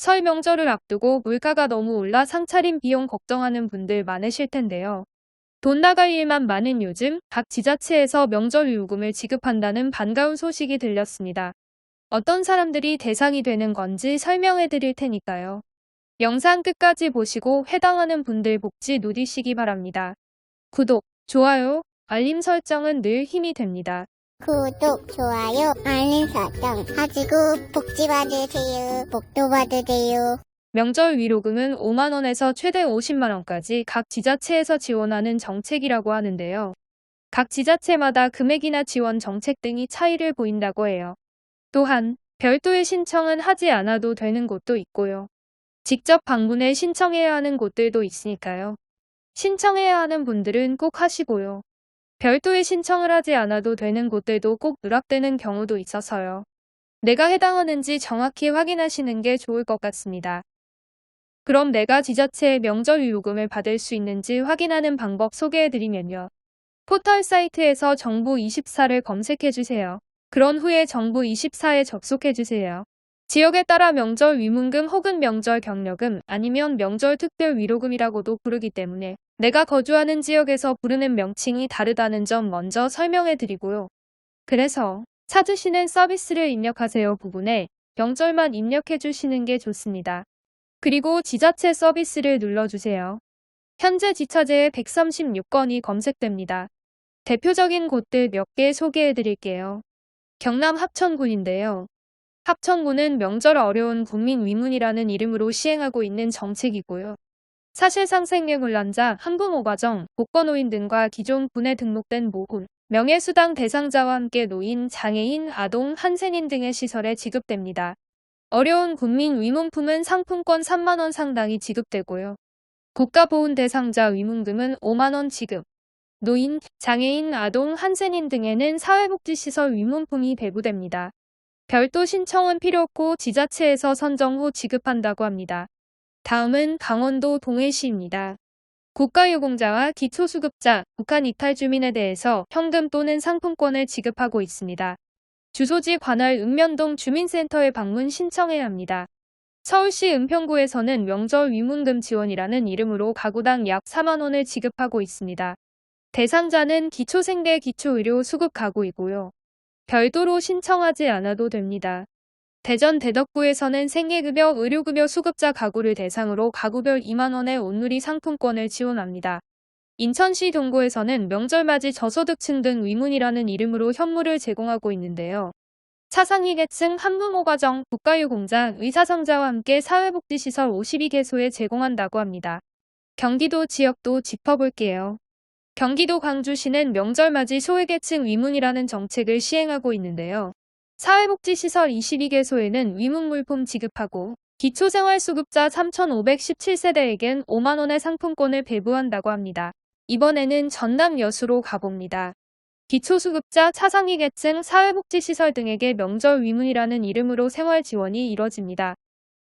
설 명절을 앞두고 물가가 너무 올라 상차림 비용 걱정하는 분들 많으실 텐데요. 돈 나갈 일만 많은 요즘 각 지자체에서 명절 요금을 지급한다는 반가운 소식이 들렸습니다. 어떤 사람들이 대상이 되는 건지 설명해 드릴 테니까요. 영상 끝까지 보시고 해당하는 분들 복지 누리시기 바랍니다. 구독, 좋아요, 알림 설정은 늘 힘이 됩니다. 구독, 좋아요, 알림 설정 하시고 복지 받으세요. 복도 받으세요. 명절 위로금은 5만원에서 최대 50만원까지 각 지자체에서 지원하는 정책이라고 하는데요. 각 지자체마다 금액이나 지원 정책 등이 차이를 보인다고 해요. 또한 별도의 신청은 하지 않아도 되는 곳도 있고요. 직접 방문해 신청해야 하는 곳들도 있으니까요. 신청해야 하는 분들은 꼭 하시고요. 별도의 신청을 하지 않아도 되는 곳들도 꼭 누락되는 경우도 있어서요. 내가 해당하는지 정확히 확인하시는 게 좋을 것 같습니다. 그럼 내가 지자체의 명절 요금을 받을 수 있는지 확인하는 방법 소개해드리면요. 포털 사이트에서 정부24를 검색해주세요. 그런 후에 정부24에 접속해주세요. 지역에 따라 명절 위문금 혹은 명절 경력금 아니면 명절 특별 위로금이라고도 부르기 때문에 내가 거주하는 지역에서 부르는 명칭이 다르다는 점 먼저 설명해 드리고요. 그래서 찾으시는 서비스를 입력하세요 부분에 명절만 입력해 주시는 게 좋습니다. 그리고 지자체 서비스를 눌러주세요. 현재 지자체에 136건이 검색됩니다. 대표적인 곳들 몇 개 소개해 드릴게요. 경남 합천군인데요. 합천군은 명절 어려운 국민 위문이라는 이름으로 시행하고 있는 정책이고요. 사실상 생계곤란자, 한부모 가정, 복권노인 등과 기존 군에 등록된 모훈, 명예수당 대상자와 함께 노인, 장애인, 아동, 한센인 등의 시설에 지급됩니다. 어려운 국민 위문품은 상품권 3만원 상당이 지급되고요. 국가보훈 대상자 위문금은 5만원 지급. 노인, 장애인, 아동, 한센인 등에는 사회복지시설 위문품이 배부됩니다. 별도 신청은 필요 없고 지자체에서 선정 후 지급한다고 합니다. 다음은 강원도 동해시입니다. 국가유공자와 기초수급자, 북한 이탈 주민에 대해서 현금 또는 상품권을 지급하고 있습니다. 주소지 관할 읍면동 주민센터에 방문 신청해야 합니다. 서울시 은평구에서는 명절 위문금 지원이라는 이름으로 가구당 약 4만원을 지급하고 있습니다. 대상자는 기초생계 기초의료 수급 가구이고요. 별도로 신청하지 않아도 됩니다. 대전 대덕구에서는 생계급여, 의료급여 수급자 가구를 대상으로 가구별 2만원의 온누리 상품권을 지원합니다. 인천시 동구에서는 명절맞이 저소득층 등 위문이라는 이름으로 현물을 제공하고 있는데요. 차상위 계층 한부모 가정, 국가유공자, 의사상자와 함께 사회복지시설 52개소에 제공한다고 합니다. 경기도 지역도 짚어볼게요. 경기도 광주시는 명절맞이 소외계층 위문이라는 정책을 시행하고 있는데요. 사회복지시설 22개소에는 위문 물품 지급하고 기초생활수급자 3,517세대에겐 5만원의 상품권을 배부한다고 합니다. 이번에는 전남 여수로 가봅니다. 기초수급자, 차상위 계층, 사회복지시설 등에게 명절 위문이라는 이름으로 생활 지원이 이뤄집니다.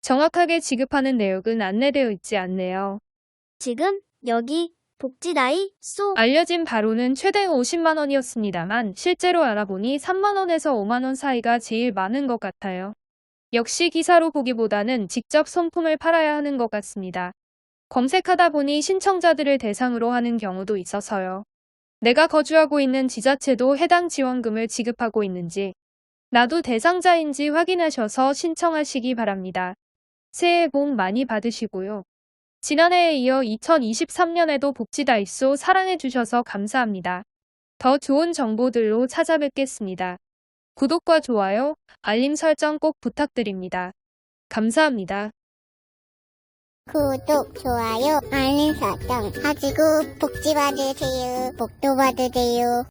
정확하게 지급하는 내역은 안내되어 있지 않네요. 지금 여기 복지 나이 쏘 알려진 바로는 최대 50만 원이었습니다만 실제로 알아보니 3만 원에서 5만 원 사이가 제일 많은 것 같아요. 역시 기사로 보기보다는 직접 손품을 팔아야 하는 것 같습니다. 검색하다 보니 신청자들을 대상으로 하는 경우도 있어서요. 내가 거주하고 있는 지자체도 해당 지원금을 지급하고 있는지 나도 대상자인지 확인하셔서 신청하시기 바랍니다. 새해 복 많이 받으시고요. 지난해에 이어 2023년에도 복지다이소 사랑해주셔서 감사합니다. 더 좋은 정보들로 찾아뵙겠습니다. 구독과 좋아요, 알림 설정 꼭 부탁드립니다. 감사합니다. 구독, 좋아요, 알림 설정 하시고 복지 받으세요. 복도 받으세요.